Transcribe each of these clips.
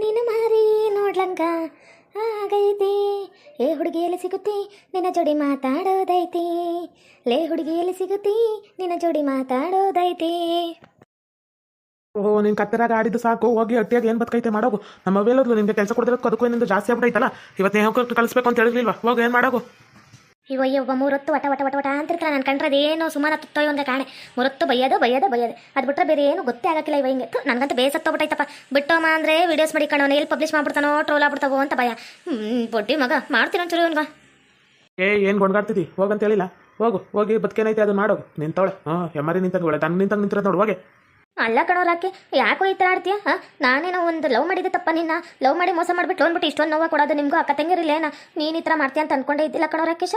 ನಿನ್ನ ಮಾರಿ ನೋಡ್ಲಂಗ ಆಗೈತಿ. ಏ ಹುಡುಗಿ ಎಲ್ಲಿ ಸಿಗುತ್ತಿ, ನಿನ್ನ ಜೋಡಿ ಮಾತಾಡೋದೈತಿ. ಲೇ ಹುಡುಗಿ ಎಲ್ಲಿ ಸಿಗುತ್ತಿ, ನಿನ್ನ ಜೋಡಿ ಮಾತಾಡೋದೈತಿ. ಓ ನೀನು ಕತ್ತರಾಗ ಆಡಿದ್ದು ಸಾಕು, ಹೋಗಿ ಅಟ್ಟಿಯಾಗಿ ಏನು ಬದುಕೈತೆ ಮಾಡೋಗು. ನಮ್ಮ ಅವೆಲ್ಲದ್ಲು ನಿಮಗೆ ಕೆಲಸ ಕೊಡದಿರೋದು ಅದಕ್ಕೂ ಏನಿಂದ ಜಾಸ್ತಿ ಆಗ್ಬಿಟ್ಟೈತಲ್ಲ ಇವತ್ತು ಕಲಿಸ್ಬೇಕು ಕಳಿಸ್ಬೇಕು ಅಂತ ಹೇಳಿರ್ಲಿಲ್ವಾ ಹೋಗಿ, ಏನು ಮಾಡೋಗು? ಇವಯ್ಯ ಒಬ್ಬ ಮೂರೊತ್ತು ವಟ ವಟ ವಟ ವಟ ಅಂತಿರ್ತಾರೆ ನಾನು ಕಂಡ್ರೆ ಅದೇನೋ ಸುಮಾರು ತುತ್ತೋಯ್ ಒಂದೇ ಕಾಣೆ. ಮೂರೊತ್ತು ಬೈಯೋದು ಬೈಯೋದು ಬೈಯೋದು ಅದು ಬಿಟ್ಟರೆ ಬೇರೆ ಏನು ಗೊತ್ತೇ ಆಗಕ್ಕಿಲ್ಲ ಇವ ಹಿಂಗೆ. ನನಗಂತೂ ಬೇಸತ್ತೋಗ್ಬಿಟ್ಟೈತಪ್ಪ ಬಿಟ್ಟೋಮ ಅಂದರೆ ವೀಡಿಯೋಸ್ ಮಾಡಿ ಕಣೋನು ಎಲ್ಲಿ ಪಬ್ಲಿಷ್ ಮಾಡ್ಬಿಡ್ತಾನೋ ಟ್ರೋಲ್ ಆಗ್ಬಿಡ್ತಾವೋ ಅಂತ ಭಯ. ಬೊಡ್ಡಿ ಮಗ, ಮಾಡ್ತೀನಿ ಒಂಚೂರು ಇವನ್ಗ. ಏ, ಏನು ಗೊಂಡ್ಗಾಡ್ತಿದ್ದಿ ಹೋಗಂತ ಹೇಳಿಲ್ಲ. ಹೋಗು, ಹೋಗಿ ಬದುಕೇನೈತೆ ಅದು ಮಾಡೋಗು. ನಿಂತವಳೆ. ಹಾಂ ಎಮ್ಮರಿ ನಿಂತಂಗೆ ಒಳ್ಳೆ. ತನ್ನ ನಿಂತಂಗೆ ನಿಂತಿರೋದು ನೋಡು, ಹೋಗಿ. ಅಲ್ಲ ಕಣೋರಾಕೆ ಯಾಕೋ ಈ ಥರ ಆಡ್ತೀಯ? ಹಾಂ? ನಾನೇನೋ ಒಂದು ಲವ್ ಮಾಡಿದ್ದೆ ತಪ್ಪ ನಿನ್ನ? ಲವ್ ಮಾಡಿ ಮೋಸ ಮಾಡಿಬಿಟ್ಟು ಲೋನ್ ಬಿಟ್ಟು ಇಷ್ಟೊಂದು ನೋವು ಕೊಡೋದು ನಿಮಗೂ ಅಕ್ಕ ತಂಗಿರಿಲ್ಲೇನ ನೀನು ಈ ಥರ ಮಾಡ್ತೀಯ ಅಂತ ಅನ್ಕೊಂಡೇ ಇದ್ದಿಲ್ಲ ಕಣೋ Rakesh?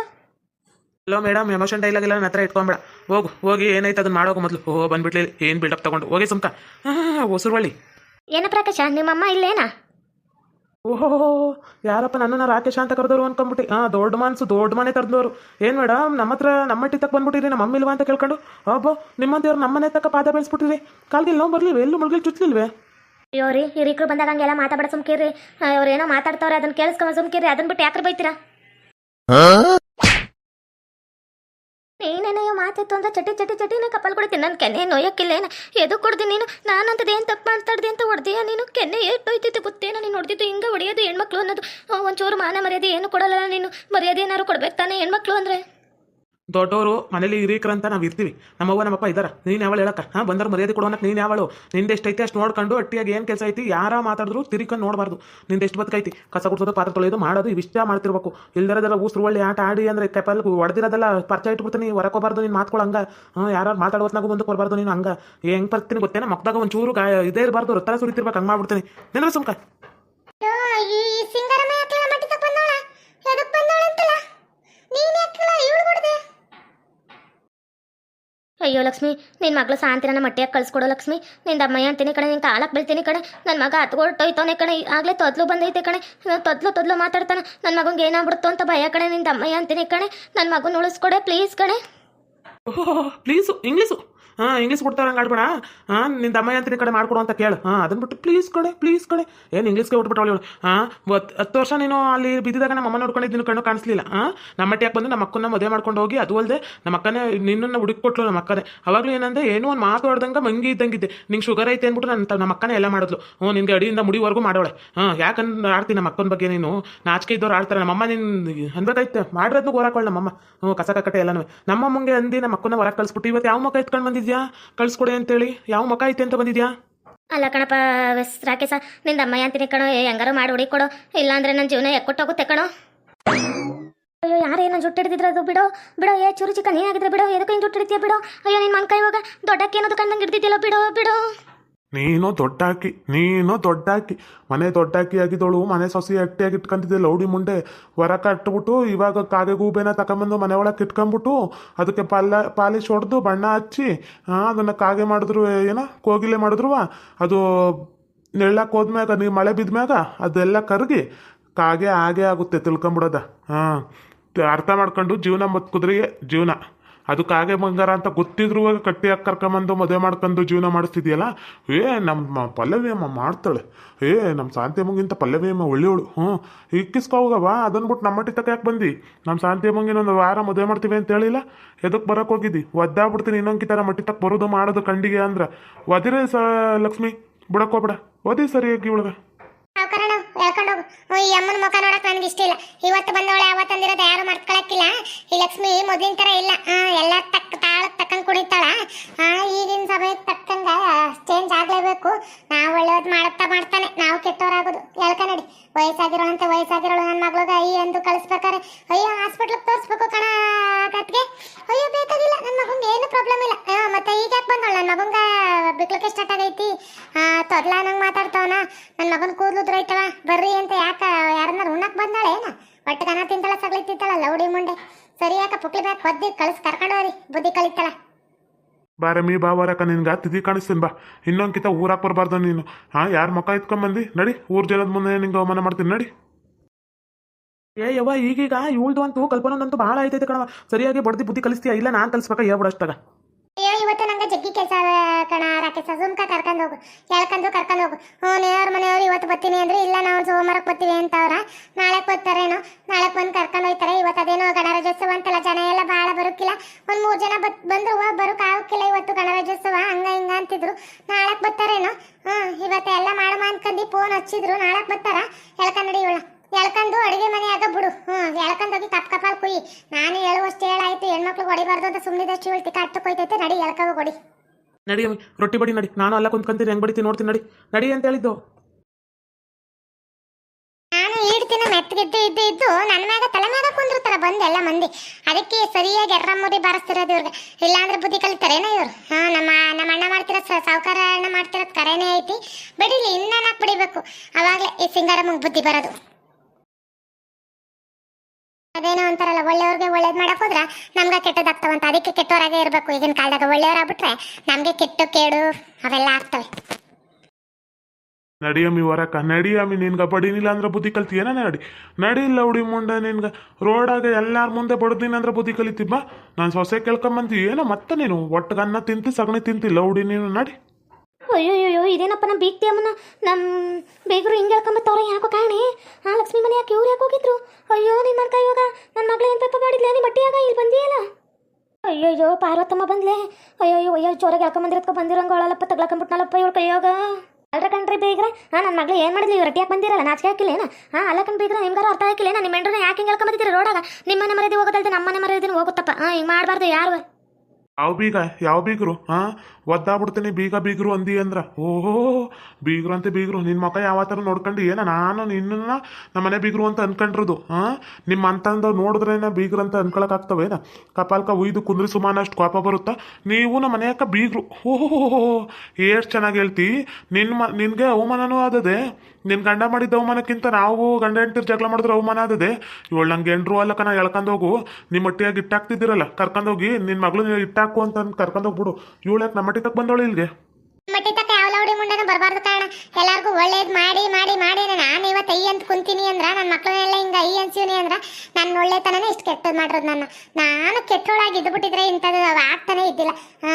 Hello madam emotion dialogue ಎಲ್ಲ ನನ್ನ ಹತ್ರ ಇಟ್ಕೊಂಬೇಡ. ಹೋಗು ಹೋಗಿ ಏನಾಯ್ತು ಅದನ್ನ ಮಾಡೋಕೆ ಮೊದಲು? ಓ ಬಂದ್ಬಿಟ್ಲಿ ಏನು ಬಿಲ್ಡಪ್ ತಗೊಂಡು? ಹೋಗಿ ಸುಮ್ಕ. ಹಾಂ ಹೊಸರುವಳ್ಳಿ. ಏನ ಪ್ರಕಾಶ ನಿಮ್ಮಮ್ಮ ಇಲ್ಲೇನಾ? ಓಹೋ ಯಾರಪ್ಪ ನನ್ನನ್ನು ರಾಕೇಶ ಅಂತ ಕರೆದವರು ಅನ್ಕೊಂಬಿಟ್ಟು ಹಾಂ ದೊಡ್ಡ ಮನ್ಸು ದೊಡ್ಡ ಮನೆ ತರದವರು. ಏನು ಮೇಡಮ್ ನಮ್ಮ ಹತ್ರ ನಮ್ಮ ಮಟ್ಟಿ ತಕ್ಕ ಬಂದ್ಬಿಟ್ಟಿರಿ ನಮ್ಮ ಅಮ್ಮ ಇಲ್ವಾ ಅಂತ ಕೇಳ್ಕೊಂಡು? ಅಬ್ಬೋ ನಿಮ್ಮಂತೆಯವ್ರು ನಮ್ಮ ಮನೆ ತಕ್ಕ ಪಾದ ಬೆಳೆಸ್ಬಿಟ್ಟಿರಿ. ಕಾಲ್ಗಿಲ್ ನೋವು ಬರ್ಲಿ ಎಲ್ಲೂ ಮುಳುಗಿಲ್ ಚುಚ್ಚಲಿಲ್ವೇ ಅಯ್ಯೋ ರೀ ಹಿರಿಕರು ಬಂದಾಗ ಹಂಗೆಲ್ಲ ಮಾತಾಡ ಸುಮ್ಕಿರಿ ಅವ್ರು ಏನೋ ಮಾತಾಡ್ತಾವ್ರೆ ಅದನ್ನ ಕೇಳಿಸ್ಕೊಂಬ ಸುಮ್ಕಿರಿ ಅದನ್ನ ಬಿಟ್ಟು ಯಾಕ್ರ ಬೈತೀರಾ? ಮಾತಿತ್ತು ಅಂದ್ರೆ ಚಟಿ ಚಟಿ, ಚಟಿನೇ ಕಪ್ಪಲ್ ಕೊಡ್ತೀನಿ ನನ್ನ ಕೆನ್ನೆ ನೋಯಕ್ಕಿಲ್ಲೇನ ಎದು ಕೊಡ್ದಿ ನೀನು? ನಾನಂತದ್ದು ಏನು ತಪ್ಪು ಮಾಡ್ತಾಡ್ದೆ ಅಂತ ಹೊಡೆದೀಯ ನೀನು ಕೆನ್ನೆ ಏಟ್ ಹೋಯ್ತಿತ್ತು ಗೊತ್ತೇನ ನೀನು ಹೊಡೆದಿದ್ದು ಹಿಂಗೆ ಹೊಡೆಯೋದು ಹೆಣ್ಮಕ್ಳು ಅನ್ನೋದು. ಒಂಚೂರು ಮಾನ ಮರ್ಯಾದೆ ಏನು ಕೊಡಲ್ಲ ನೀನು? ಮರ್ಯಾದೆ ಏನಾದ್ರು ಕೊಡ್ಬೇಕು ತಾನೇ ಹೆಣ್ಮಕ್ಳು ಅಂದ್ರೆ? ದೊಡ್ಡವರು ಮನೇಲಿ ಹಿರೀಕರಂತ ನಾವು ಇರ್ತೀವಿ. ನಮ್ಮವ್ವ ನಮ್ಮಪ್ಪ ಇದ್ದಾರ ನೀನು ಯಾವಳು ಹೇಳಕ್ಕ? ಹಾಂ ಬಂದ್ರೆ ಮರ್ಯಾದೆ ಕೊಡೋಣಕ್ಕೆ ನೀನು ಯಾವಳು? ಎಷ್ಟು ಐತೆ ಅಷ್ಟು ನೋಡ್ಕೊಂಡು ಅಟ್ಟಿಯಾಗಿ ಏನು ಕೆಲಸ ಐತಿ? ಯಾರ ಮಾತಾಡಿದ್ರು ತಿರ್ಕೊಂಡು ನೋಡಬಾರ್ದು. ನಿಂದು ಎಷ್ಟು ಬದುಕೈತಿ ಕಸ ಗುಡ್ಸೋದು, ಪಾತ್ರ ತೊಳೆಯೋದು, ಮಾಡೋದು ಇಷ್ಟ ಮಾಡ್ತಿರ್ಬೇಕು. ಇಲ್ದರದೆಲ್ಲ ಒಳ್ಳೆ ಆಟ ಆಡಿ ಅಂದರೆ ಕೈಪಲ್ ಹೊಡೆದಿರೋದೆಲ್ಲ ಪರಿಚಯ ಇಟ್ಬಿಡ್ತೀನಿ ಹೊರಕೋಬಾರ್ದು ನೀನು ಮಾತ್ಕೊಳಂಗ ಹ್ಞೂ ಯಾರು ಮಾತಾಡೋತ್ನಾಗೂ ಮುಂದಕ್ಕೆ ಬರಬಾರ್ದು ನೀನು ಹಂಗ. ಹೆಂಗೆ ಬರ್ತೀನಿ ಗೊತ್ತೇನ? ಮಕ್ಕದಾಗ ಒಂಚೂರು ಗಾಯ ಇದೇ ಇರಬಾರ್ದು, ರತ್ತರ ಸುರಿತಿರ್ಬೇಕು, ಹಂಗೆ ಮಾಡ್ಬಿಡ್ತೀನಿ. ನಿನ್ನ ಸುಮ್ಕ. ಈ ಸಿಂಗರಮ್ಮ ಯಾಕೆ ಮಟ್ಟಿ ತಪ್ಪ ಬಂದೋಳ ಎದಕ್ಕೆ ಬಂದೋಳ ಅಂತಲ್ಲ ನೀನು ಯಾಕಲ್ಲ ಇವಳು ಹೊಡೆದೆ ಅಯ್ಯೋ ಲಕ್ಷ್ಮಿ ನಿನ್ನ ಮಗಳು ಸಾಂತಿನ ಮಟ್ಟಿಯಾಗಿ ಕಳ್ಸ್ಕೊಡು ಲಕ್ಷ್ಮಿ. ನಿಂದ ಅಮ್ಮಯ್ಯ ಅಂತೀನಿ ಕಣೆ ನಿನ್ ಕಾಲಕ್ಕೆ ಬೀಳ್ತೀನಿ ಕಣೆ. ನನ್ನ ಮಗ ಹತ್ಕೊಟ್ಟೋಯ್ತವನೆ ಕಣೆ, ಆಗಲೇ ತೊದ್ಲು ಬಂದೈತೆ ಕಣೆ. ನಾನ್ ತೊದ್ಲು ತೊದ್ಲು ಮಾತಾಡ್ತಾನೆ. ನನ್ನ ಮಗಂಗೆ ಏನಾಗ್ಬಿಡ್ತು ಅಂತ ಭಯ ಕಣೆ, ನಿಂದ ಅಮ್ಮಯ್ಯ ಅಂತೀನಿ ಕಣೆ. ನನ್ನ ಮಗನ ಉಳಿಸ್ಕೊಡೆ ಪ್ಲೀಸ್ ಕಣೆ. Please English. ಹಾಂ ಇಂಗ್ಲೀಷ್ ಕೊಡ್ತಾರೆ ಹಂಗೆ ಆಡ್ಬೇಡ. ಹಾಂ ನಿನ್ನ ತಮ್ಮಯ್ಯ ಅಂತ ನಿನ್ನ ಕಡೆ ಮಾಡ್ಕೊಡು ಅಂತ ಕೇಳು. ಹಾಂ ಅದನ್ನ ಬಿಟ್ಟು ಪ್ಲೀಸ್ ಕಡೆ ಪ್ಲೀಸ್ ಕಡೆ. ಏನು ಇಂಗ್ಲೀಷ್ಗೆ ಬಿಟ್ಬಿಟ್ಟು ಅವಳು ಹಾಂ ಹತ್ತು ವರ್ಷ ನೀನು ಅಲ್ಲಿ ಬಿದ್ದಿದಾಗ ನಮ್ಮ ಅಮ್ಮ ನೋಡ್ಕೊಂಡಿದ್ದು ಕಣ್ಣು ಕಾಣಿಸ್ಲಿಲ್ಲ. ಹಾಂ, ನಮ್ಮ ಮಟ್ಟಿಯಾಗಿ ಬಂದು ನಮ್ಮ ಅಕ್ಕನ ಮದುವೆ ಮಾಡ್ಕೊಂಡು ಹೋಗಿ, ಅದು ಅಲ್ಲದೆ ನಮ್ಮ ಅಕ್ಕನೇ ನಿನ್ನನ್ನು ಹುಡುಕೊಟ್ಲು ನಮ್ಮ ಅಕ್ಕನೇ. ಅವಾಗಲೂ ಏನಂದ್ರೆ ಏನೋ ಒಂದು ಮಾತಾಡ್ದಂಗೆ ಮಂಗಿ ಇದ್ದಂಗಿದ್ದೆ. ನಿಂಗೆ ಶುಗರ್ ಐತೆ ಅಂದ್ಬಿಟ್ಟು ನನ್ನ ನಮ್ಮ ಅಕ್ಕನೇ ಎಲ್ಲ ಮಾಡಿದ್ಲು. ಹ್ಞೂ ನಿನಗೆ ಅಡಿಯಿಂದ ಮುಡಿವರೆಗೂ ಮಾಡೋಳೆ ಹಾಂ ಯಾಕಂದ್ರೆ ಆಡ್ತೀನಿ ನಮ್ಮ ಅಕ್ಕನ ಬಗ್ಗೆ ನೀನು? ನಾಚಿಕೆ ಇದ್ದವ್ರು ಆಡ್ತಾರೆ. ನಮ್ಮಮ್ಮ ನಿನ್ನ ಅನ್ಬೇಕಾಯ್ತು. ಮಾಡಿರೋದ್ನು ಹೊರಕೊಳ್ಳ ನಮ್ಮಮ್ಮ. ಹ್ಞೂ ಕಸ ಕಟ್ಟೆ ಎಲ್ಲನೂ ನಮ್ಮಮ್ಮಂಗೆ ಅಂದು ನಮ್ಮ ಅಕ್ಕನ ಹೊರಗೆ ಕಳಿಸ್ಬಿಟ್ಟು ಇವತ್ತು ಯಾವ ಮುಖ ಎತ್ಕೊಂಡು ಬಂದಿದ್ಯಾ? ಅಂತ ಅಂತೇಳಿ. ಯಾವ ಮಕ ಐತೆ ಅಂತ ಬಂದಿದ್ಯಾ? ಅಲ್ಲ ಕಣಪ್ಪ ರಾಕೇಶ, ನಿಂದ ಅಮ್ಮ ಅಂತೀನಿ ಕಣೋ. ಹೆಂಗಾರು ಮಾಡಿ ಹುಡುಕೊಡು ಇಲ್ಲಾಂದ್ರೆ ನನ್ನ ಜೀವನ ಎಕ್ಕೊಟ್ಟೋಗುತ್ತೆ ಕಣೋ. ಅಯ್ಯೋ ಯಾರೇನೋ ಜುಟ್ಟು ಹಿಡಿದ್ರೆ ಅದು ಬಿಡೋ. ಬಿಡೋ, ಏ, ಚೂರು ಚಿಕ್ಕ ನೀ ಆಗಿದ್ರೆ ಬಿಡೋ. ಎದಕ್ಕೆ ಹಿಂಗೆ ಜುಟ್ಟು ಹಿಡಿತೀಯ ಬಿಡೋ? ಅಯ್ಯೋ ನಿನ್ನ ಹೋಗ ಇವಾಗ ದೊಡ್ಡಕ್ಕೇನದು ಕಂಡಂಗೆ ಹಿಡ್ದಿದ್ದಿಲ್ಲ ಬಿಡೋ ಬಿಡೋ. ನೀನು ದೊಡ್ಡಾಕಿ ನೀನು ದೊಡ್ಡಾಕಿ ಮನೆ ದೊಡ್ಡಾಕಿ ಆಗಿದ್ದೋಳು ಮನೆ ಸೊಸಿ ಅಟ್ಟಿಯಾಗಿ ಇಟ್ಕೊಂತಿದ್ದೆ ಲೌಡಿ ಮುಂಡೆ ಹೊರ ಕಟ್ಬಿಟ್ಟು, ಇವಾಗ ಕಾಗೆ ಗೂಬೆನ ತಗೊಂಬಂದು ಮನೆ ಒಳಗೆ ಇಟ್ಕೊಂಬಿಟ್ಟು, ಅದಕ್ಕೆ ಪಾಲ ಪಾಲಿಶ್ ಹೊಡೆದು ಬಣ್ಣ ಹಚ್ಚಿ ಅದನ್ನ ಕಾಗೆ ಮಾಡಿದ್ರು, ಏನ, ಕೋಗಿಲೆ ಮಾಡಿದ್ರು ಅದು ನೆಳ್ಳಕ್ಕೆ ಹೋದ್ಮ್ಯಾಗ ನೀವು ಮಳೆ ಬಿದ್ಮ್ಯಾಗ, ಅದೆಲ್ಲ ಕರಗಿ, ಕಾಗೆ ಹಾಗೆ ಆಗುತ್ತೆ, ತಿಳ್ಕೊಂಬಿಡೋದ ಹಾಂ ಅರ್ಥ ಮಾಡ್ಕೊಂಡು ಜೀವನ ಮತ್ತು ಕುದುರೆಗೆ ಜೀವನ. ಅದು ಹಾಗೆ ಬಂಗಾರ ಅಂತ ಗೊತ್ತಿದ್ರು ಕಟ್ಟಿಯಾಗಿ ಕರ್ಕೊಂಬಂದು ಮದುವೆ ಮಾಡ್ಕೊಂಡು ಜೀವನ ಮಾಡಿಸ್ತಿದ್ಯಲ್ಲ? ಏ ನಮ್ಮ ಪಲ್ಲವಿ ಅಮ್ಮ ಮಾಡ್ತಾಳೆ. ಏ ನಮ್ಮ ಶಾಂತಿ ಅಮ್ಮಗಿಂತ ಪಲ್ಲವಿ ಅಮ್ಮ ಒಳ್ಳೆಯವಳು ಹ್ಞೂ ಇಕ್ಕಿಸ್ಕೋಗವ ಅದನ್ನ ಬಿಟ್ಟು ನಮ್ಮ ಮಟ್ಟಿ ತಕ ಯಾಕೆ ಬಂದು? ನಮ್ಮ ಶಾಂತಿ ಅಮ್ಮಂಗಿನ ಒಂದು ವಾರ ಮದುವೆ ಮಾಡ್ತೀವಿ ಅಂತ ಹೇಳಿಲ್ಲ? ಎದಕ್ಕೆ ಬರಕ್ಕೆ ಹೋಗಿದ್ದಿ? ಒದ್ದಾಗ್ಬಿಡ್ತೀನಿ ಇನ್ನೊಂದು ಕಿತರ ಮಟ್ಟಿ ತಕ್ಕ ಬರೋದು ಮಾಡೋದು ಕಂಡಿಗೆ ಅಂದ್ರೆ. ಒದಿರೇ ಸ, ಲಕ್ಷ್ಮಿ ಬಿಡಕ್ಕೋಬೇಡ ಓದಿ ಸರಿಯಾಗಿ ಇವಳಿಗೆ ಹೋಗು. ಈ ಅಮ್ಮನ ಮುಖ ನೋಡಕ್ ನನಗೆ ಇಷ್ಟ ಇಲ್ಲ. ಇವತ್ತು ಬಂದವಳೆ ಯಾವತ್ತಂದಿರೋದು ಯಾರು ಮರ್ತ್ಕೊಳಕ್ಕಿಲ್ಲ. ಈ ಲಕ್ಷ್ಮಿ ಮೊದಲಿನ ತರ ಇಲ್ಲ. ಎಲ್ಲ ತಕ್ಕ ತಾಳ ತಕ್ಕಂಗ್ ಕುಣಿತಾಳ ಈಗಿನ ಸಮಯಕ್ಕೆ ತಕ್ಕಂಗ ಚೇಂಜ್ ಆಗ್ಲೇಬೇಕು. ನಾವು ಒಳ್ಳೇದ್ ಮಾಡುತ್ತಾ ಮಾಡ್ತಾನೆ. ನಾವು ಕೆಟ್ಟವರಾಗೋದು ಹೇಳ್ಕ ನಡಿ. ವಯಸ್ಸಾಗಿರೋಳಂತೆ ವಯಸ್ಸಾಗಿರೋಳು ನನ್ನ ಮಗಳಿಗೆ ಅಯ್ಯ ಎಂದು ಕಳಿಸ್ಬೇಕಾರೆ. ಅಯ್ಯೋ ಹಾಸ್ಪಿಟ್ಲಿಗೆ ತೋರಿಸ್ಬೇಕು ಕಣ ಕತ್ಗೆ ಅಯ್ಯೋ, ಬೇಕಾಗಿಲ್ಲ. ನನ್ನ ಮಗಂಗೆ ಏನು ಪ್ರಾಬ್ಲಮ್ ಇಲ್ಲ. ಮತ್ತೆ ಈಗ ಯಾಕೆ ಬಂದವಳು ನನ್ನ ಮಗಂಗೆ ಬಿಕ್ಲಕ್ಕೆ ಸ್ಟಾರ್ಟ್ ಆಗೈತಿ. ತೊದ್ಲ ನಂಗೆ ಮಾತಾಡ್ತಾವನ. ನನ್ನ ಮಗನ ಕೂದಲು ಉದ್ರೈತವ ಬರ್ರಿ ಅಂತ ಯಾಕ ಯಾರನ್ನ ಉಣ್ಣಕ್ಕೆ ಬಂದಾಳೆ ಏನ ಒಟ್ಟು ಕಣ ತಿಂತಾಳ, ಸಗಲಿ ತಿಂತಾಳ, ಲೌಡಿ ಮುಂಡೆ. ಸರಿ ಯಾಕ ಪುಕ್ಲಿ ಬ್ಯಾಗ್ ಹೊದ್ದಿ ಕಳ್ಸಿ ಕರ್ಕೊಂಡು ಹೋರಿ ಬುದ್ಧಿ ಕಲಿತಲ್ಲ ಬಾರಮ್ಮಿ ಬಾ ನಿನ್ಗೆ ತಿದಿ ಕಾಣಿಸ್ತೀನಿ ಬಾ. ಇನ್ನೊಂದ್ಕಿತ ಊರಾಕ್ ಬರಬಾರ್ದು ನೀನು. ಹಾ ಯಾರ ಮುಖ ಇತ್ಕೊಂಬಂದಿ ನಡಿ ಊರ್ ಜನದ ಮುಂದೆ ನಿಂಗೆ ಅವಮಾನ ಮಾಡ್ತೀನಿ ನಡಿ. ಏ ಯವ್ವ ಈಗೀಗ ಇವಳ್ದು ಅಂತೂ ಕಲ್ಪನೊಂದಂತೂ ಭಾಳ ಐತೈತೆ ಕಣವ ಸರಿಯಾಗಿ ಬಡ್ದಿ ಬುದ್ಧಿ ಕಲಿಸ್ತೀಯ? ಇಲ್ಲ ನಾನು ಕಲಿಸ್ಬೇಕಾ? ಹೇಳ್ಬಿಡು ಅಷ್ಟಾಗ. ಅಯ್ಯೋ ಇವತ್ತು ನಂಗೆ ಜಗ್ಗಿ ಕೆಲಸ ಕಣ ರಾಕೇಶ. ಸುಮ್ಕ ಕರ್ಕೊಂಡು ಹೋಗು. ಎಳ್ಕೊಂಡು ಕರ್ಕೊಂಡು ಹೋಗು. ಹ್ಞೂ ನೇವ್ರ ಮನೆಯವ್ರು ಇವತ್ತು ಬರ್ತೀನಿ ಅಂದ್ರೆ, ಇಲ್ಲ ನಾವು ಸೋಮವಾರಕ್ಕೆ ಬರ್ತೀವಿ ಅಂತವ್ರ. ನಾಳೆ ಬರ್ತಾರೇನೋ. ನಾಳೆ ಬಂದು ಕರ್ಕೊಂಡು ಹೋಯ್ತಾರೆ. ಇವತ್ತು ಅದೇನೋ ಗಣರಾಜ್ಯೋತ್ಸವ ಅಂತಲ್ಲ, ಜನ ಎಲ್ಲ ಭಾಳ ಬರೋಕ್ಕಿಲ್ಲ. ಒಂದು ಮೂರು ಜನ ಬತ್, ಬಂದ್ರು ಬರೋಕೆ ಆಗೋಕ್ಕಿಲ್ಲ ಇವತ್ತು ಗಣರಾಜ್ಯೋತ್ಸವ. ಹಂಗ, ಹಿಂಗ ಅಂತಿದ್ರು. ನಾಳೆ ಬರ್ತಾರೇನೋ. ಹ್ಮ್ ಇವತ್ತು ಎಲ್ಲ ಮಾಡಮ ಅನ್ಕಂಡು ಫೋನ್ ಹಚ್ಚಿದ್ರು. ನಾಳೆ ಬರ್ತಾರ. ನಡಿ ಇವಳ ಎಳ್ಕಂಡು ಅಡಿಗೆ ಆಗ ಬಿಡು. ಹ್ಮ್ ಎಳ್ಕೊಂಡು ಹೋಗಿ ಕಪ್ ಕಪಾಲ್ ಕುಯ್ಯಿ ನಾನು ಹೇಳುವಷ್ಟು ಹೇಳಾಯ್ತು ಹೆಣ್ಮಕ್ಳು ಹೊಡಿಬಾರ್ದು ಅಂತ ಸುಮ್ಮನಿದಷ್ಟು ಇವಳು ತಿಕ್ಕ ಹಟ್ಟು ಕೊಯ್ತೈತೆ ನಡಿ ಎಳ್ಕವ ಹೋಗಿ ನಡಿ ರೊಟ್ಟಿ ಬಡಿ ನಡಿ. ನಾನು ಅಲ್ಲ ಕುಂತ್ಕೊಂತೀನಿ ಹೆಂಗ್ ಬಡಿತೀನಿ ನೋಡ್ತೀನಿ ನಡಿ. ನಡಿ ಅಂತ ಹೇಳಿದ್ದು. ನಾನು ಈಡ್ತಿನ ಮೆತ್ತಗಿದ್ದು ಇದ್ದು ಇದ್ದು. ನನ್ನ ಮ್ಯಾಗ ತಲೆ ಮ್ಯಾಗ ಕುಂದಿರ್ತಾರ ಬಂದು ಎಲ್ಲ ಮಂದಿ. ಅದಕ್ಕೆ ಸರಿಯಾಗಿ ಎರ್ರಮ್ಮುರಿ ಬಾರಿಸ್ತಿರೋದು ಇವ್ರಿಗೆ. ಇಲ್ಲಾಂದ್ರೆ ಬುದ್ಧಿ ಕಲಿತಾರೇನೋ ಇವ್ರು. ಹಾ ನಮ್ಮ ನಮ್ಮ ಅಣ್ಣ ಮಾಡ್ತಿರೋ ಸಾವುಕಾರ ಅಣ್ಣ ಮಾಡ್ತಿರೋದು ಕರೆನೇ ಐತಿ. ಬಿಡಿಲಿ ಇನ್ನ ನಾಕ್ ಬಿಡಿಬೇಕು. ಅವಾಗಲೇ ಈ ಸಿಂಗಾರಮ್ಮಗೆ ಬುದ್ಧಿ ಬರೋದು. ಅದೇನೋ ಅಂತಾರಲ್ಲ, ಒಳ್ಳೆಯವ್ರಿಗೆ ಒಳ್ಳೇದು ಮಾಡಕ್ ಹೋದ್ರ ನಮ್ಗೆ ಕೆಟ್ಟದಾಗ್ತಾವಂತ ಅದಕ್ಕೆ ಕೆಟ್ಟವರಾಗೇ ಇರಬೇಕು. ಈಗಿನ ಕಾಲದಾಗ ಒಳ್ಳೆಯವರಾಗ್ಬಿಟ್ರೆ ನಮಗೆ ಕೆಟ್ಟು ಕೇಡು ಅವೆಲ್ಲ ಆಗ್ತವೆ. ನಡಿಯಮ್ಮಿ ಹೊರಕ ನಡಿಯಮ್ಮಿ ನಿನ್ಗೆ ಬಡಿನಿಲ್ಲ ಅಂದ್ರೆ ಬುದ್ಧಿ ಕಲ್ತೀಯನ ನಡಿ ನಡಿಲ್ಲ ಉಡಿ ಮುಂಡೆ ನಿನ್ಗೆ. ರೋಡಾಗ ಎಲ್ಲಾರ ಮುಂದೆ ಬಡ್ದೀನಿ ಅಂದ್ರೆ ಬುದ್ಧಿ ಕಲಿತಿಬ್ಬ ನಾನು ಸೊಸೆ ಕೇಳ್ಕೊಂಬಂತಿ ಏನೋ ಮತ್ತೆ ನೀನು ಒಟ್ಟಿಗೆ ಅನ್ನ ತಿಂತಿ, ಸಗಣಿ ತಿಂತಿಲ್ಲ ಉಡಿ ನೀನು, ನಡಿ. ಅಯ್ಯೋ ಇದೇನಪ್ಪ ನಮ್ಮ ಬೀಗ್ತಿ ಅಮ್ಮನ ನಮ್ಮ ಬೇಗರು ಹಿಂಗೆ ಹೇಳ್ಕೊಂಬತ್ತವ್ರ ಯಾಕೋ ಕಾಣೆ ಆ ಲಕ್ಷ್ಮಿ ಮನೆ ಯಾಕೆ ಇವ್ರು ಯಾಕೆ ಹೋಗಿದ್ರು ಅಯ್ಯೋ ನಿನ್ನ ಮನ್ಕ ಇವಾಗ ನನ್ನ ಮಗಳು ಏನು ಪಾಪ ಮಾಡಿದ್ಲೆ ನೀ ಬಟ್ಟಿಯಾಗ ಇಲ್ಲಿ ಬಂದಿಯಲ್ಲ ಅಯ್ಯೋಯ್ಯೋ ಪಾರ್ವತಮ್ಮ ಬಂದ್ಲೆ ಅಯ್ಯೋ ಅಯ್ಯೋ ಜೋರಾಗಿ ಹೇಳ್ಕೊಂಬಂದಿರತ್ಕೊ ಬಂದಿರಂಗೊಳಲ್ಲಪ್ಪ ತಗ್ಲಾಕೊಂಬಿಟ್ನಲ್ಲಪ್ಪ ಇವಳು ಕೈಯೋಗ ಅಲ್ರ ಕಣ್ರಿ ಬೇಗ ಹಾಂ ನನ್ನ ಮಗಳು ಏನು ಮಾಡಿದ್ಲಿ ಇವ್ರು ಯಾಕೆ ಬಂದಿರಲ್ಲ ನಾಚಿಕೆ ಹಾಕಿಲ್ಲೇನ ಹಾಂ ಅಲ್ಲ ಕಣ್ ಬೇಗ ನಿಮ್ಗಾರ ಅರ್ಥ ಹಾಕಿಲ್ಲೇನ ನಿಮ್ಮ ಹೆಂಡ್ರನ್ನ ಯಾಕೆ ಹಿಂಗೆ ಹೇಳ್ಕೊಂಬಂದಿದ್ದೀರಿ ರೋಡಾಗ ನಿಮ್ಮನೆ ಮರದಿ ಹೋಗೋದಲ್ದೆ ನಮ್ಮನೆ ಮರದಿನ ಹೋಗುತ್ತಪ್ಪ ಹಾಂ ಹಿಂಗೆ ಮಾಡಬಾರ್ದು ಯಾರು ಯಾವ ಬೀಗ ಯಾವ ಬೀಗರು ಹಾ ಒದ್ದಾಗ್ಬಿಡ್ತೀನಿ, ಬೀಗ ಬೀಗರು ಅಂದಿ ಅಂದ್ರ. ಓಹೋ, ಬೀಗರು ಅಂತ ಬೀಗರು. ನಿನ್ನ ಮಕ್ಕ ಯಾವ ಥರ ನೋಡ್ಕೊಂಡು, ಏನ ನಾನು ನಿನ್ನನ್ನ ನಮ್ಮ ಮನೆ ಬೀಗರು ಅಂತ ಅನ್ಕೊಂಡಿರೋದು ಹಾ ನಿಮ್ಮ ಅಂತಂದು ನೋಡಿದ್ರೇನ ಬೀಗರು ಅಂತ ಅನ್ಕೊಳಕ್ ಆಗ್ತವೇನ ಕಪಾಲ್ಕ ಉಯ್ದು ಕುಂದ್ರಿ ಸುಮಾನ ಅಷ್ಟು ಕೋಪ ಬರುತ್ತಾ? ನೀವು ನಮ್ಮ ಮನೆಯಕ್ಕ ಬೀಗರು. ಓಹೋ ಎಷ್ಟು ಚೆನ್ನಾಗಿ ಹೇಳ್ತಿ. ನಿನ್ನ ಮ, ನಿನಗೆ ಅವಮಾನನೂ ಆದದೆ ನಿನ್ನ ಗಂಡ ಮಾಡಿದ್ದ ಅವಮಾನಕ್ಕಿಂತ ನಾವು ಗಂಡ ಹೆಂಡ್ತಿರ್ ಜಗಳ ಮಾಡಿದ್ರೆ ಅವಮಾನ ಆದದೆ. ಇವಳು ನಂಗೆ ಎಂಡ್ರು ಅಲ್ಲಕನ ನಾ ಹೋಗು. ನಿಮ್ಮ ಮಟ್ಟಿಯಾಗಿ ಇಟ್ಟಾಕ್ತಿದ್ದೀರಲ್ಲ ಕರ್ಕೊಂಡೋಗಿ ನಿನ್ನ ಮಗಳು ಇಟ್ಟಾಕು ಅಂತ ಕರ್ಕೊಂಡೋಗ್ಬಿಡು ಇವಳು ಯಾಕೆ ನಮ್ಮ ಮಟ್ಟಿ ತಕ್ಕ ಬಂದವಳು ಇಲ್ಲಿಗೆ ಯಾವ ಲೌಡಿ ಮುಂಡನ ಬರಬಾರದು ಕಾರಣ ಎಲ್ಲಾರ್ಗೂ ಒಳ್ಳೇದ್ ಮಾಡಿ ಮಾಡಿ ಮಾಡಿ ನಾನು ಇವತ್ತು ಐ ಅಂತ ಕುಂತೀನಿ ಅಂದ್ರ ನನ್ನ ಮಕ್ಕಳನ್ನೆಲ್ಲ ಹಿಂಗ ಐ ಅನ್ಸಿವ್ನಿ ಅಂದ್ರ ನನ್ನ ಒಳ್ಳೆತನನೇ ಇಷ್ಟು ಕೆಟ್ಟದ್ ಮಾಡಿರೋದು ನಾನು ನಾನು ಕೆಟ್ಟೋಳಾಗಿ ಇದ್ಬಿಟ್ಟಿದ್ರೆ ಇಂಥದ್ದು ಆಗ್ತಾನೆ ಇದ್ದಿಲ್ಲ. ಹಾ?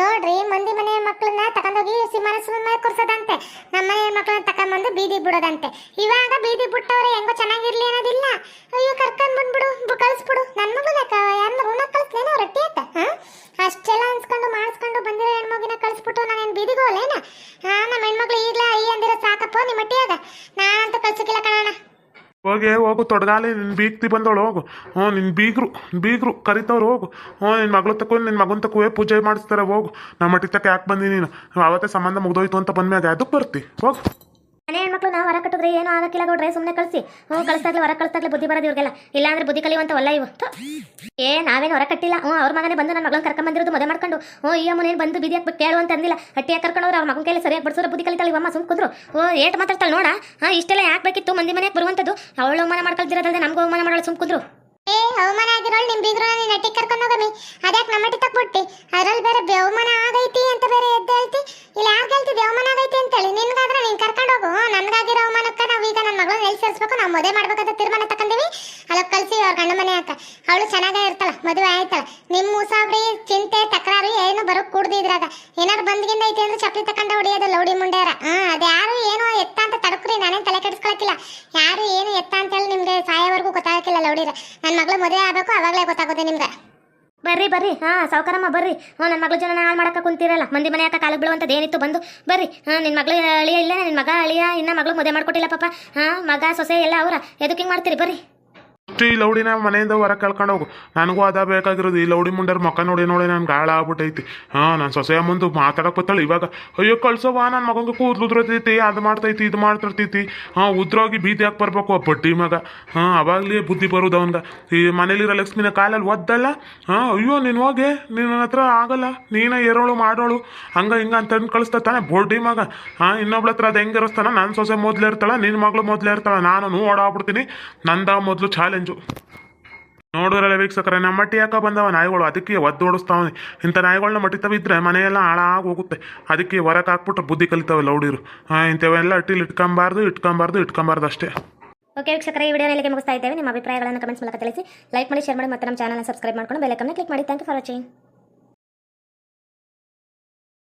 ನೋಡ್ರಿ, ಮಂದಿ ಮನೆ ಮಕ್ಕಳನ್ನ ತಗೊಂಡೋಗಿ ಸಿಂಹನ ಸಿಂಹ ಕೂರ್ಸೋದಂತೆ. ನಮ್ಮ ಮನೆ ಮಕ್ಕಳನ್ನ ತಕೊಂಡ್ಬಂದು ಬೀದಿ ಬಿಡೋದಂತೆ. ಇವಾಗ ಬೀದಿ ಬಿಟ್ಟವ್ರೆ ಹೆಂಗೋ ಚೆನ್ನಾಗಿರ್ಲಿ ಅನ್ನೋದಿಲ್ಲ. ಅಯ್ಯೋ, ಕರ್ಕೊಂಡ್ ಬಂದ್ಬಿಡು ಕಳಿಸ್ಬಿಡು. ನನ್ನ ಮಗನ ಯಾರನ್ನ ಋಣ ಕಳ್ಸ್ಲೇನೋ ರೊಟ್ಟಿ ಆತ ಅಷ್ಟೆಲ್ಲ ಅನ್ಸ್ಕೊಂಡು ಮಾಡಿಸ್ಕೊಂಡು ಬಂದಿರೋ ಹೆಣ್ಮಗಿನ ಕಳಿಸ್ಬಿಟ್ಟು ನಾನೇನು ಬೀದಿಗೆ ಹೋಗ್ಲೇನ? ಹಾ ನಮ್ಮ ಹೆಣ್ಮಕ್ಳು ಈಗ್ಲೇ ಐ ಅಂದಿರೋ ಸಾಕಪ್ಪ ನಿಮ್ಮ ಮಟ್ಟಿಯಾಗ ನಾನಂತೂ ಕಳ್ಸಕ್ಕಿಲ್ಲ ಕಣಣ್ಣ. ಹೋಗಿ ಹೋಗು, ತೊಡಗಾಲಿ ನಿನ್ನ ಬೀಗ್ತಿ ಬಂದವಳು ಹೋಗು. ಹ್ಞೂ ನಿನ್ನ ಬೀಗರು ಬೀಗರು ಕರಿತವ್ರು ಹೋಗು. ಹ್ಞೂ ನಿನ್ನ ಮಗಳ ತಕ್ಕ ನಿನ್ನ ಮಗನ ತಕ್ಕುವೆ ಪೂಜೆ ಮಾಡಿಸ್ತಾರೆ, ಹೋಗು. ನಮ್ಮ ಮಟ್ಟಿ ತಕ್ಕ ಯಾಕೆ ಬಂದಿ ನೀನು? ಅವತ್ತೇ ಸಂಬಂಧ ಮುಗ್ದೋಯ್ತು ಅಂತ ಬಂದ್ಮ್ಯಾಗ, ಅದಕ್ಕೆ ಬರ್ತಿ, ಹೋಗು. ಮನೆ ಹೆಣ್ಮಕ್ಳು ನಾವು ಹೊರ ಕಟ್ಟಿದ್ರೆ ಏನು ಆಗಕ್ಕಿಲ್ಲ ಗೌಡ್ರೆ ಸುಮ್ಮನೆ ಕಳಿಸಿ. ಹ್ಞೂ ಕಳಿಸ್ತಾಗ್ಲಿ ಹೊರ ಕಳಿಸ್ತಾಗ್ಲಿ ಬುದ್ಧಿ ಬರೋದು ಇವ್ರಿಗೆಲ್ಲ. ಇಲ್ಲಾಂದ್ರೆ ಬುದ್ಧಿ ಕಲಿಯುವಂತ ಒಲ್ಲ ಇವು. ಏ, ನಾವೇನು ಹೊರ ಕಟ್ಟಿಲ್ಲ. ಹ್ಞೂ, ಅವ್ರ ಮಗನೇ ಬಂದು ನನ್ನ ಮಗಳನ್ನ ಕರ್ಕೊಂಡ್ ಬಂದಿರೋದು ಮದುವೆ ಮಾಡ್ಕೊಂಡು. ಹ್ಞೂ, ಈ ಅಮ್ಮನೇನು ಬಂದು ಬಿದಿ ಹಾಕ್ಬಿಟ್ಟು ಕೇಳು ಅಂತ ಅಂದಿಲ್ಲ. ಹಟ್ಟಿಯಾಗಿ ಕರ್ಕೊಂಡವ್ರು ಅವ್ರ ಮಗನ ಕೈಲಿ ಸರಿಯಾಗಿ ಬಡ್ಸೋರು, ಬುದ್ಧಿ ಕಲಿತಾಳೆ ಇವಮ್ಮ ಸುಮ್ ಕುದ್ರು. ಓ ಏಟ್ ಮಾತಾಡ್ತಾಳೆ, ನೋಡ. ಹಾಂ, ಇಷ್ಟೆಲ್ಲ ಯಾಕೆ ಬೇಕಿತ್ತು, ಮಂದಿ ಮನೆಗೆ ಬರುವಂಥದ್ದು ಅವಳು ಅವಮಾನ ಮಾಡ್ಕೊಳ್ತಿರೋದಲ್ಲದೆ ನಮಗೂ ಅವಮಾನ ಮಾಡೋಳು ಸುಮ್ ಕುದ್ರು. ಏ, ಅವಮಾನ ಆಗಿರೋಳು ನಿಮ್ ಬೀಗ್ರು ನಟ್ಟಿಗೆ ಕರ್ಕೊಂಡು ಹೋಗಮಿ. ಅದ್ಯಾಕೆ ನಮ್ಮ ಮಟ್ಟಿ ತಕ್ಬಿಟ್ಟಿ? ಅದ್ರಲ್ಲಿ ಬೇರೆ ಅವಮಾನ ಆಗೈತಿ ಅಂತ ಬೇರೆ ಎದ್ದು ಹೇಳ್ತಿ? ಇಲ್ಲ ಯಾಕೆ ಹೇಳ್ತಿದ್ದೆ ಅವಮಾನ ಆಗೈತಿ ಅಂತೇಳಿ. ನಿನ್ಗಾದ್ರೆ ನೀನ್ ಕರ್ಕೊಂಡು ಹೋಗು. ನನ್ಗಾಗಿರೋ ಅವಮಾನಕ್ಕೆ ನಾವು ಈಗ ನನ್ನ ಮಗಳನ್ನ ಎಲ್ಲಿ ಸೇರಿಸ್ಬೇಕು. ನಾವು ಮದುವೆ ಮಾಡ್ಬೇಕಂತ ತೀರ್ಮಾನ ತಕೊಂಡಿವಿ ಅಲ್ಲ ಕಳ್ಸಿ ಅವ್ರ ಗಂಡ ಮನೆ ಹಾಕ ಅವಳು ಚೆನ್ನಾಗೇ ಇರ್ತಾಳ, ಮದುವೆ ಆಯ್ತಾಳ. ನಿಮ್ಮ ಮುಸಾಬ್ರಿ ಚಿಂತೆ, ತಕರಾರು ಏನು ಬರೋ ಕೂಡ್ದು ಇದ್ರಾಗ? ಏನಾರು ಬಂದ್ಗಿಂದ ಐತಿ ಅಂದ್ರೆ ಚಪ್ಪಲಿ ತಕೊಂಡ ಹೊಡಿಯೋದು ಲೌಡಿ ಮುಂಡೆಯರ. ಹಾ ಅದ್ಯಾರು ಏನು ಎತ್ತ ಅಂತ ತಡಕ್ರಿ. ನಾನೇನು ತಲೆ ಕೆಡಿಸ್ಕೊಳಕಿಲ್ಲ. ಯಾರು ಏನು ಎತ್ತ ಅಂತ ಹೇಳಿ ನಿಮ್ಗೆ ಸಾಯೋವರೆಗೂ ಗೊತ್ತಾಗಕ್ಕಿಲ್ಲ ಲೌಡಿರ. ನನ್ನ ಮಗಳು ಮದುವೆ ಆಗಬೇಕು, ಅವಾಗಲೇ ಗೊತ್ತಾಗುತ್ತೆ ನಿಮ್ಗೆ. ಬರ್ರಿ ಬರ್ರಿ. ಹಾಂ, ಸಾವುಕಾರಮ್ಮ, ಬರ್ರಿ. ಹ್ಞೂ ನನ್ನ ಮಗಳ ಜನ ಹಾಳು ಮಾಡಕ್ಕೆ ಕುಂತಿರಲ್ಲ. ಮಂದಿ ಮನೆ ಯಾಕೆ ಕಾಲಿಗೆ ಬೀಳುವಂಥದ್ದು ಏನಿತ್ತು ಬಂದು ಬರ್ರಿ. ಹಾಂ ನಿನ್ನ ಮಗಳು ಅಳಿಯ ಇಲ್ಲ ನಿನ್ನ ಮಗ ಅಳಿಯ ಇನ್ನ ಮಗಳು ಮದುವೆ ಮಾಡ್ಕೊಟ್ಟಿಲ್ಲ ಪಾಪ. ಹಾಂ, ಮಗ, ಸೊಸೆ ಎಲ್ಲ ಅವರ. ಎದಕ್ಕೆ ಹಿಂಗೆ ಮಾಡ್ತೀರಿ? ಬರ್ರಿ. ಈ ಲೌಡಿನ ಮನೆಯಿಂದ ಹೊರಗೆ ಕಳ್ಕೊಂಡು ಹೋಗು. ನನಗೂ ಅದ ಬೇಕಾಗಿರೋದು. ಈ ಲೌಡಿ ಮುಂಡರ್ ಮಕ್ಕ ನೋಡಿ ನೋಡಿ ನನ್ಗೆ ಗಾಳ ಆಗ್ಬಿಟ್ಟೈತಿ. ಹಾಂ, ನಾನು ಸೊಸೆಯ ಮುಂದೆ ಮಾತಾಡಕ್ಕೆ ಬತ್ತಾಳೆ ಇವಾಗ. ಅಯ್ಯೋ, ಕಳ್ಸವ್ವ ನನ್ನ ಮಗಂಗೆ ಕೂದಲು ಉದ್ರತೈತಿ, ಅದು ಮಾಡ್ತೈತಿ, ಇದು ಮಾಡ್ತಿರ್ತೈತಿ. ಹಾಂ, ಉದ್ರೋಗಿ ಬೀದಿ ಹಾಕಿ ಬರ್ಬೇಕು ಬಡ್ಡಿ ಮಗ? ಹಾಂ, ಅವಾಗಲೇ ಬುದ್ಧಿ ಬರೋದು ಅವನ್ಗೆ. ಈ ಮನೇಲಿರೋ ಲಕ್ಷ್ಮಿನ ಕಾಲಲ್ಲಿ ಒದ್ದಲ್ಲ? ಹಾಂ, ಅಯ್ಯೋ, ನೀನು ಹೋಗಿ. ನಿನ್ನ ಹತ್ರ ಆಗಲ್ಲ. ನೀನೇ ಏರೋಳು ಮಾಡೋಳು. ಹಂಗೆ ಹಿಂಗೆ ಅಂತ ಕಳಿಸ್ತಾ ತಾನೆ ಬೊಡ್ಡಿ ಮಗ. ಹಾಂ, ಇನ್ನೊಬ್ಳ ಹತ್ರ ಅದು ಹೆಂಗೆ ಇರಿಸ್ತಾನ? ನನ್ನ ಸೊಸೆ ಮೊದಲೇ ಇರ್ತಾಳ ನಿನ್ನ ಮಗಳು ಮೊದಲೇ ಇರ್ತಾಳ. ನಾನು ಓಡಾಡ್ಬಿಡ್ತೀನಿ ನಂದ ಮೊದಲು ಚಾಲೆಂಜು ನೋಡಿದ್ರಲ್ಲ ವೀಕ್ಷಕರೆ, ನಮ್ಮ ಮಟ್ಟಿ ಯಾಕೆ ಬಂದವ? ನಾಯಿಗಳು ಅದಕ್ಕೆ ಒದ್ದು ಓಡಿಸ್ತಾವನೆ ಇಂಥ ನಾಯಿಗಳನ್ನ ಮಟ್ಟಿತಾವ ಇದ್ರೆ ಮನೆಯೆಲ್ಲ ಹಾಳಾಗಿ ಹೋಗುತ್ತೆ. ಅದಕ್ಕೆ ಹೊರಕ್ಕೆ ಹಾಕ್ಬಿಟ್ರೆ ಬುದ್ಧಿ ಕಲಿತಾವೆ ಲೌಡಿರು ಇಂಥವೆಲ್ಲ ಅಟ್ಟಿಲಿ ಇಟ್ಕೊಂಬಾರ್ದು ಇಟ್ಕೊಂಬಾರ್ದು ಇಟ್ಕೊಂಬಾರ್ದು ಅಷ್ಟೇ. ಓಕೆ ವೀಕ್ಷಕರ, ಈ ವಿಡಿಯೋ ಇಲ್ಲಿಗೆ ಮುಗಿಸ್ತಾ ಇದ್ದೇವೆ. ನಿಮ್ಮ ಅಭಿಪ್ರಾಯಗಳನ್ನು ಕಮೆಂಟ್ಸ್ ಮೂಲಕ ತಿಳಿಸಿ. ಲೈಕ್ ಮಾಡಿ ಶೇರ್ ಮಾಡಿ, ಮತ್ತೆ ನಮ್ಮ ಚಾನಲ್ನ ಸಬ್ಸ್ಕ್ರೈಬ್ ಮಾಡ್ಕೊಂಡು ಬೆಲ್ಲಕ್ಕನ್ನು ಕ್ಲಿಕ್ ಮಾಡಿ. Thank you for watching